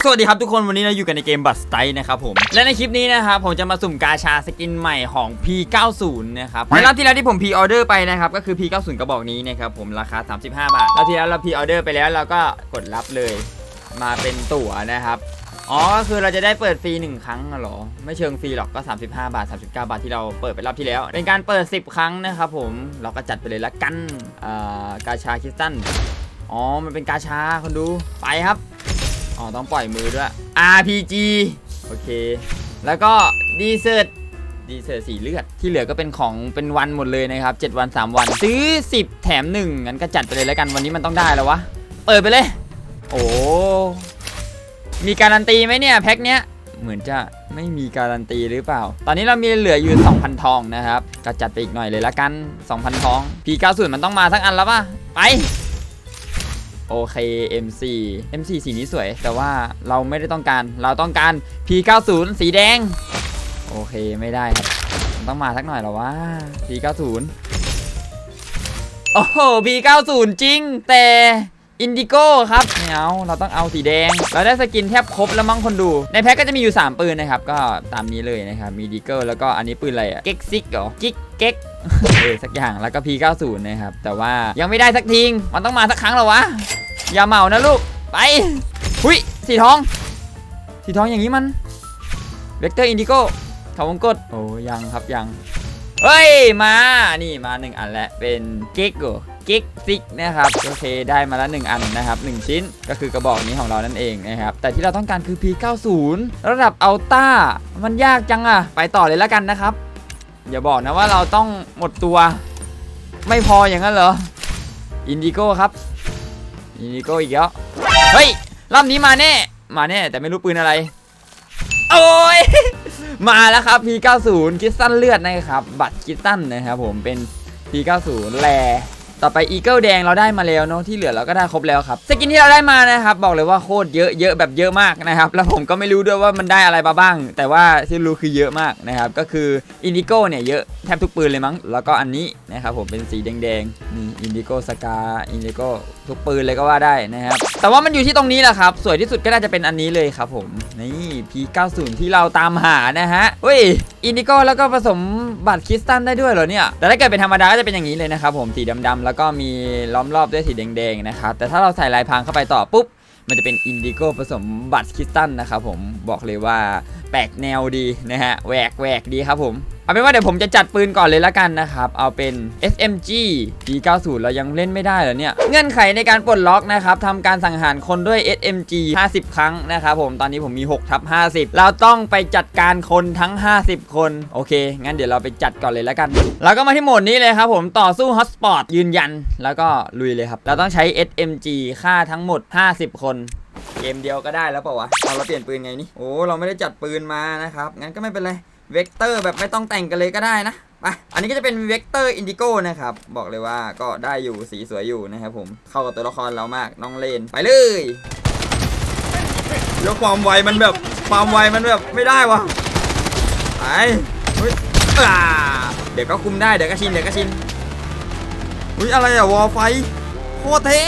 สวัสดีครับทุกคนวันนี้เราอยู่กันในเกมบัตสไตนะครับผม และในคลิปนี้นะครับผมจะมาสุ่มกาชาสกินใหม่ของ P90 นะครับในรอบที่แล้วที่ผมพ r ออเดอร์ไปนะครับก็คือ P90 กระบอกนี้นะครับผมราคา 35 บาทรอบที่แล้วเราพ r ออเดอร์ไปแล้วเราก็กดรับเลย มาเป็นตั๋วนะครับอ๋อก็คือเราจะได้เปิดฟรี1ครั้งอะเหรอ ไม่เชิงฟรีหรอกก็ 35 บาท 39 บาทที่เราเปิดไปรอบที่แล้ว เป็นการเปิด 10 ครั้งนะครับผมเราก็จัดไปเลยละกันอ่ากาชาคริสตันอ๋อมันเป็นกาชาคนดูไปครับ อ๋อต้องปล่อยมือด้วย RPG โอเค แล้วก็ดีเซอร์ดีเซอร์สีเลือด ที่เหลือก็เป็นของเป็นวันหมดเลยนะครับ 7 วัน 3 วัน ซื้อ 10 แถม1งั้นก็จัดไปเลยแล้วกันวันนี้มันต้องได้แล้ววะ เปิดไปเลย โอ้มีการันตีไหมเนี่ยแพ็คเนี้ยเหมือนจะไม่มีการันตีหรือเปล่า ตอนนี้เรามีเหลืออยู่ 2,000 ทองนะครับก็จัดไปอีกหน่อยเลยละกัน 2,000 ทอง P90 มันต้องมาทั้งอันแล้วป่ะ ไป โอเค M4 M4 สีนี้สวย แต่ว่าเราไม่ได้ต้องการ เราต้องการ P90 สีแดง โอเคไม่ได้ครับต้องมาสักหน่อยแล้วว่า P90 โอ้โห P90 จริง แต่อินดิโก้ครับไม่เอาเราต้องเอาสีแดง เราได้สกินแทบครบแล้วมั้งคนดู ในแพ็คก็จะมีอยู่ 3 ปืนนะครับ ก็ตามนี้เลยนะครับ มีดิเกิลแล้วก็อันนี้ปืนอะไรอะเก็กซิกเหรอ กิ๊กเก็กเออสักอย่างแล้วก็ P90 นะครับ แต่ว่ายังไม่ได้สักทีมันต้องมาสักครั้งหรอวะ อย่าเมานะลูก ไป หุยสีทอง สีทองอย่างนี้มัน เวกเตอร์อินดิโก้เขาวงกดโอ้ยังครับยัง เฮ้ย มา นี่มาหนึ่งอันแล้ว เป็นกิกโกกิกซิกนะครับ โอเค ได้มาแล้วหนึ่งอันนะครับหนึ่งชิ้น ก็คือกระบอกนี้ของเรานั่นเองนะครับ แต่ที่เราต้องการคือ P90 ระดับอัลต้า มันยากจังอะไปต่อเลยแล้วกันนะครับ อย่าบอกนะว่าเราต้องหมดตัว ไม่พออย่างนั้นเหรอ อินดิโก้ครับ นดิโกอีกแล้วเฮ้ยรอบนี้มาแน่ มาแน่แต่ไม่รู้ปืนอะไร โอ้ย มาแล้วครับ P90 คิสตันเลือดนะครับ บัตรคิสตันนะครับผมเป็น P90 แลต่อไปอีเกิลแดงเราได้มาแล้วเนาะที่เหลือเราก็ได้ครบแล้วครับสกินที่เราได้มานะครับ บอกเลยว่าโคตรเยอะเยอะแบบเยอะมากนะครับ แล้วผมก็ไม่รู้ด้วยว่ามันได้อะไรมาบ้าง แต่ว่าที่รู้คือเยอะมากนะครับ ก็คืออินดิโก้เนี่ยเยอะแทบทุกปืนเลยมั้ง แล้วก็อันนี้นะครับผมเป็นสีแดงๆนี่อินดิโก้สกาอินดิโก้ทุกปืนเลยก็ว่าได้นะครับ แต่ว่ามันอยู่ที่ตรงนี้แหละครับ สวยที่สุดก็น่าจะเป็นอันนี้เลยครับผม นี่ P90 ที่เราตามหานะฮะเฮ้ย อินดิโก้แล้วก็ผสมบัตรคริสตัลได้ด้วยเหรอเนี่ย แต่ถ้าเกิดเป็นธรรมดาก็จะเป็นอย่างนี้เลยนะครับผมสีดำๆแล้วก็มีล้อมรอบด้วยสีแดงๆนะครับ แต่ถ้าเราใส่ลายพรางเข้าไปต่อปุ๊บมันจะเป็นอินดิโก้ผสมบัตรคริสตัลนะครับผมบอกเลยว่าแปลกแนวดีนะฮะแหวกแหวกดีครับผม เอาเป็นว่าเดี๋ยวผมจะจัดปืนก่อนเลยละกันนะครับ เอาเป็น SMG P90 เรายังเล่นไม่ได้เหรอเนี่ย เงื่อนไขในการปลดล็อกนะครับทำการสังหารคนด้วย SMG 50 ครั้งนะครับผม ตอนนี้ผมมี6ทับ50 เราต้องไปจัดการคนทั้ง 50 คน โอเค งั้นเดี๋ยวเราไปจัดก่อนเลยละกันแล้วก็มาที่โหมดนี้เลยครับผม ต่อสู้ฮอตสปอตยืนยัน แล้วก็ลุยเลยครับ เราต้องใช้ SMG ฆ่าทั้งหมด 50 คนเกมเดียวก็ได้แล้วเปล่าวะเอาเราเปลี่ยนปืนไงนี่ โอ้ เราไม่ได้จัดปืนมานะครับ งั้นก็ไม่เป็นไร เวกเตอร์แบบไม่ต้องแต่งกันเลยก็ได้นะไปอันนี้ก็จะเป็นเวกเตอร์อินดิโก้นะครับ บอกเลยว่าก็ได้อยู่สีสวยอยู่นะครับผม เข้ากับตัวละครเรามากน้องเลนไปเลยแล้วความไวมันแบบความไวมันแบบไม่ได้วะไปเฮ้ยเดี๋ยวก็คุมได้เดี๋ยวก็ชินเดี๋ยวก็ชินอุ้ยอะไรอะวอลไฟโคตรเท่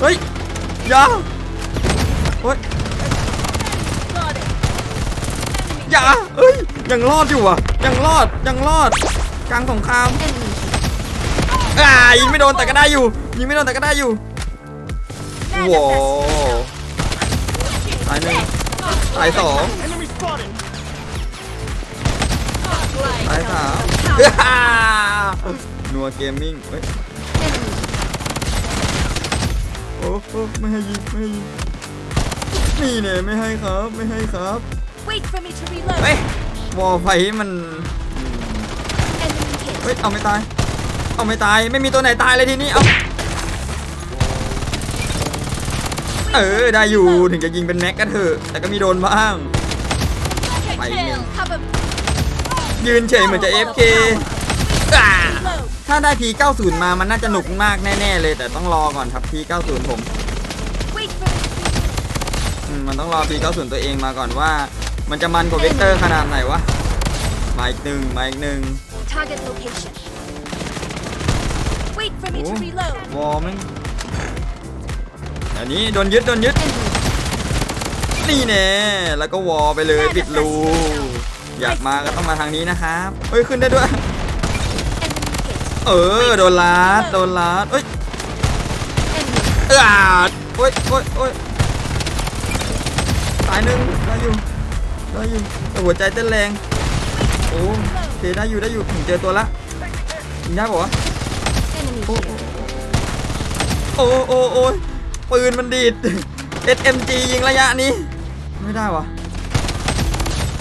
เฮ้ยอยา เฮ้ยอย่าเอ้ยยังรอดอยู่อะยังรอดยังรอดกลางสงครามอ่ายิงไม่โดนแต่ก็ได้อยู่ยิงไม่โดนแต่ก็ได้อยู่ว้าวตายหนึ่งตายสองตายสามนัวเกมมิ่งเฮ้ยโอ้โอ้ไม่ให้ยิงไม่ให้ยิง นี่เนี่ยไม่ให้ครับไม่ให้ครับ Wait for me to reload. เฮ้ยวอลไฟมันอืม Enemy hit. เฮ้ยเอาไม่ตาย เอาไม่ตายไม่มีตัวไหนตายเลยทีนี้เอาเออได้อยู่ถึงจะยิงเป็นแม็กก็เถอะแต่ก็มีโดนบ้าง Take Fight kill. me. Cover. ยืนเฉยเหมือนจะ FK อ่า Reload. ถ้าได้ P90 มามันน่าจะหนุกมากแน่ ๆ เลยแต่ต้องรอก่อนครับ P90 ผม Wait for me. อื มมันต้องรอ P90 ตัวเองมาก่อนว่า มันจะมันกว่าเวกเตอร์ขนาดไหนวะ มาอีกหนึ่งมาอีกหนึ่ง Target location. Wait for me to Oh. reload. วอลแม่งอันนี้โดนยึดโดนยึด Enemy นี่แน่แล้วก็วอลไปเลยปิดรู อยากมาก็ต้องมาทางนี้นะครับเฮ้ยขึ้นได้ด้วย enemy hit. เออโดนลัดโดนลัดเอ้ย Enemy เออโอ้ยโอ้ยโอ้ย ตายหนึ่งได้อยู่ได้อยู่แต่หัวใจเต้นแรงโอ้โอเคได้อยู่ได้อยู่ถึงเจอตัวละยิงได้ปะวะโอ้โอ้โอ้โอ้ปืนมันดีด SMG ยิงระยะนี้ ไม่ได้วะ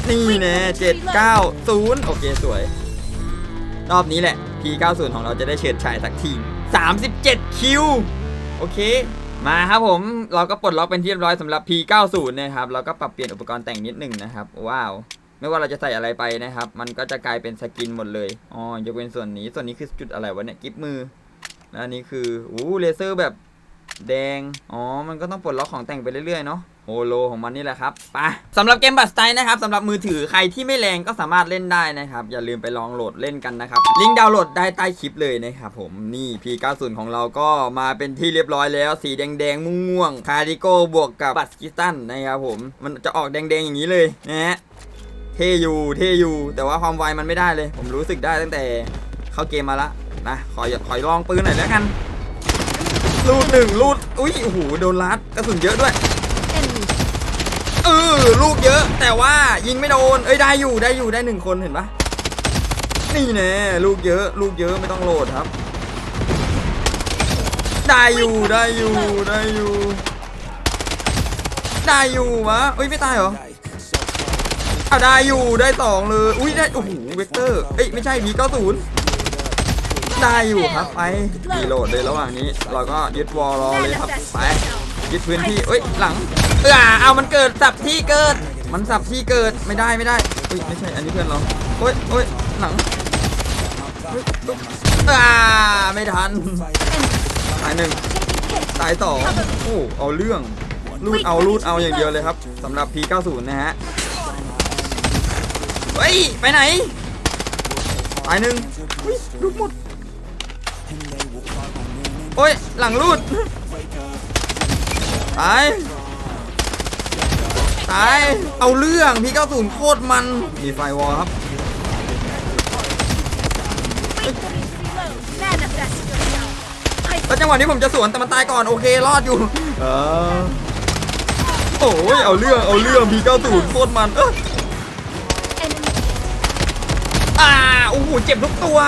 นี่แน่เจ็ดเก้าศูนย์โอเคสวย รอบนี้แหละ P90 ของเราจะได้เฉิดฉายสักที37 คิว โอเค มาครับผมเราก็ปลดล็อกเป็นที่เรียบร้อยสำหรับ P90 นะครับเราก็ปรับเปลี่ยนอุปกรณ์แต่งนิดหนึ่งนะครับ ว้าว ไม่ว่าเราจะใส่อะไรไปนะครับ มันก็จะกลายเป็นสกินหมดเลยอ๋อยกเว้นส่วนนี้ส่วนนี้คือจุดอะไรวะเนี่ยกิฟมือแล้วอันนี้คืออู้เลเซอร์แบบ แดง อ๋อ มันก็ต้องปลดล็อกของแต่งไปเรื่อยๆเนาะโฮโลของมันนี่แหละครับไปสำหรับเกมบัตสไตล์นะครับสำหรับมือถือใครที่ไม่แรงก็สามารถเล่นได้นะครับ อย่าลืมไปลองโหลดเล่นกันนะครับ ลิงก์ดาวน์โหลดได้ใต้คลิปเลยนะครับผมนี่ P90 ของเราก็มาเป็นที่เรียบร้อยแล้ว สีแดงๆม่วงๆคาร์ดิโก้บวกกับบัตสกิสตันนะครับผมมันจะออกแดงๆอย่างนี้เลยนะฮะเทอยู่เทอยู่แต่ว่าความไวมันไม่ได้เลย ผมรู้สึกได้ตั้งแต่เข้าเกมมาละนะขอขอลองปืนหน่อยแล้วกัน ลูดหนึ่งลูด อุ้ยโอ้โหโดนลัดกระสุนเยอะด้วย Enemy เออลูกเยอะ แต่ว่ายิงไม่โดน เอ้ยได้อยู่ได้อยู่ได้หนึ่งคนเห็นปะนี่แน่ลูกเยอะ ลูกเยอะไม่ต้องโหลดครับ ได้อยู่ได้อยู่ได้อยู่ได้อยู่วะเอ้ยไม่ตายเหรออะได้อยู่ได้สองเลย อุ้ยได้โอ้โหเวกเตอร์เอ้ยไม่ใช่พีเก้าศูนย์ ได้อยู่ครับไปรีโหลดเลยระหว่างนี้ เราก็ยึดวอลรอเลยครับไปยึดพื้นที่เอ้ยหลังเออเอามันเกิดสับที่เกิด มันสับที่เกิดไม่ได้ไม่ได้เฮ้ยไม่ใช่อันนี้เพื่อนเราโอ้ยโอ้ยหลังเฮ้ยตุ๊บอ่าไม่ทันตายหนึ่งตายสองโอ้เอาเรื่องรูดเอารูดเอาอย่างเดียวเลยครับสำหรับ P90 นะฮะเฮ้ยไปไหนตายหนึ่งเฮ้ยรูดหมด โอ้ย หลังรูดตายตายเอาเรื่องพี่90โคตรมัน มีไฟวอลครับ แล้วจังหวะนี้ผมจะสวนแต่มันตายก่อน โอเค รอดอยู่ เออ โอ้ย เอาเรื่อง เอาเรื่องพี่90โคตรมัน เอออ่าโอ้โห เจ็บทุกตัว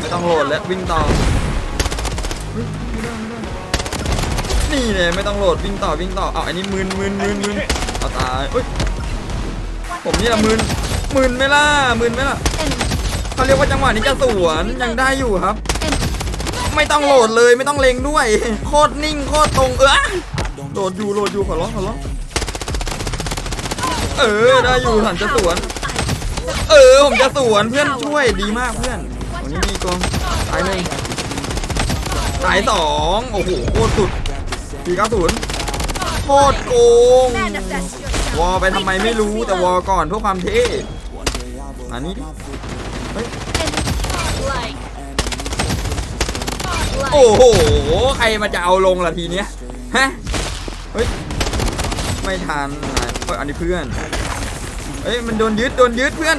ไม่ต้องโหลดแล้ววิ่งต่อนี่เนี่ยไม่ต้องโหลดวิ่งต่อวิ่งต่อเอาอันนี้มึนมึนมึนมึนเอาตายเอ้ยผมนี่ละมึนมึนไม่ล่ะมึนไม่ล่ะเขาเรียกว่าจังหวะนี้จะสวนยังได้อยู่ครับ ไม่ต้องโหลดเลยไม่ต้องเล็งด้วย โคตรนิ่งโคตรตรงเออโหลดอยู่โหลดอยู่ขอร้องขอร้องเออได้อยู่หันจะสวน เออผมจะสวนเพื่อนช่วยดีมากเพื่อน นนี้มีกองตายหนึ่งตายสองโอ้โหโคตรสุดปีเก้าศูนย์โคตรโกง วอไปทำไมไม่รู้แต่วอก่อนเพื่อความเท่อันนี้ดิเฮ้ยโอ้โห ใครมาจะเอาลงล่ะทีเนี้ย ฮะ เฮ้ย ไม่ทันเฮ้ยอันนี้เพื่อน เฮ้ย มันโดนยึด โดนยึดเพื่อน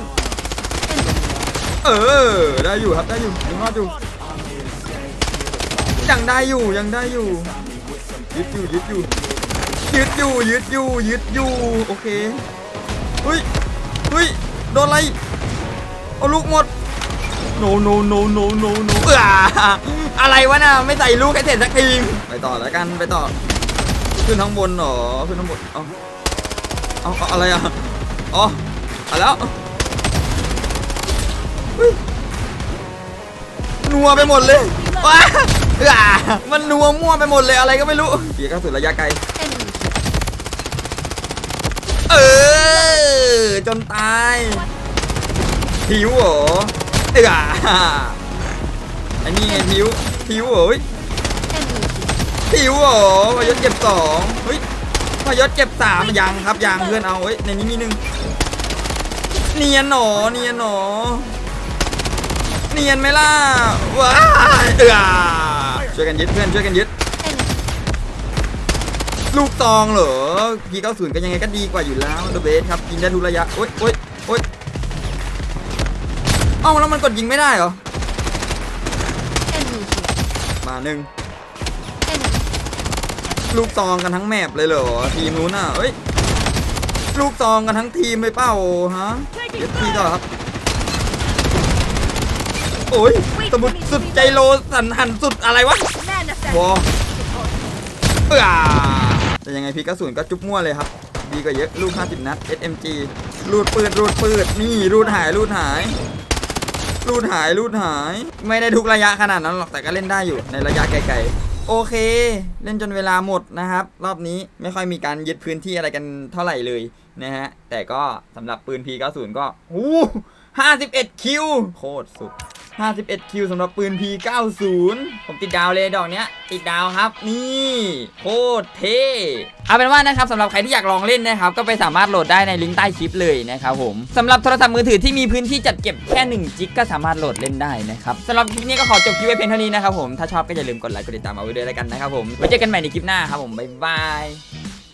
ออ ได้อยู่ครับได้อยู่ยังรอดอยู่ยังได้อยู่ยังได้อยู่ยึดอยู่ยึดอยู่ยึดอยู่ยึดอยู่ยึดอยู่โอเคเฮ้ยเฮ้ยโดนอะไรเอาลูกหมด no no no no no no เอออะไรวะน่ะไม่ใส่ลูกให้เสร็จสักทีไปต่อแล้วกันไปต่อ ขึ้นข้างบนเหรอขึ้นข้างบนเอาเอาออะไรอะอ๋อเอาแล้ว นัวไปหมดเลยว้าเออมันนัวมั่วไปหมดเลยอะไรก็ไม่รู้เปียกกระสุนระยะไกล เออ จนตายผิวเหรอเอออันนี้ไงผิวผิวเหรอเฮ้ย enemy ผิวเหรอพยศเก็บสองเฮ้ยพยศเก็บสามยังครับยังเพื่อนเอาเฮ้ยในนี้มีหนึ่งเนียนหนอเนียนหนอ เนียนไหมล่ะว้าเออช่วยกันยึดเพื่อนช่วยกันยึด ลูกตองเหรอพีเก้าศูนย์ก็ยังไงก็ดีกว่าอยู่แล้วเดอะเบสครับยิงได้ทุกระยะโอ๊ยโอ๊ยโอ๊ยเอ้าแล้วมันกดยิงไม่ได้เหรอมาหนึ่งลูกซองกันทั้งแมปเลยเหรอทีมนู้นน่ะเอ้ยลูกซองกันทั้งทีมเลยเปล่าฮะเอฟทีต่อครับ โอ้ยสมุดสุดใจโลสันหันสุดอะไรวะ Manifest. วอเอ้าแต่ยังไงพีกระสุนก็จุ๊บมั่วเลยครับ ดีกว่าเยอะลูก 50 นัด SMG รูดปืดรูดปืดนี่รูดหายรูดหาย รูดหายรูดหาย ไม่ได้ทุกระยะขนาดนั้นหรอกแต่ก็เล่นได้อยู่ในระยะไกลๆ โอเค เล่นจนเวลาหมดนะครับ รอบนี้ไม่ค่อยมีการยึดพื้นที่อะไรกันเท่าไหร่เลยนะฮะแต่ก็สำหรับปืน P90 ก็หู51 คิว โคตรสุด 51 คิวสำหรับปืน P90 ผมติดดาวเลยดอกเนี้ย ติดดาวครับ นี่โคตรเท่เอาเป็นว่านะครับสำหรับใครที่อยากลองเล่นนะครับ ก็ไปสามารถโหลดได้ในลิงก์ใต้คลิปเลยนะครับผมสำหรับโทรศัพท์มือถือที่มีพื้นที่จัดเก็บแค่1จิกก็สามารถโหลดเล่นได้นะครับสำหรับคลิปนี้ก็ขอจบคลิปไว้เพียงเท่านี้นะครับผมถ้าชอบก็อย่าลืมกดไลค์กดติดตามเอาไว้ด้วยแล้วกันนะครับผมไว้เจอกันใหม่ในคลิปหน้าครับผมบ๊ายบาย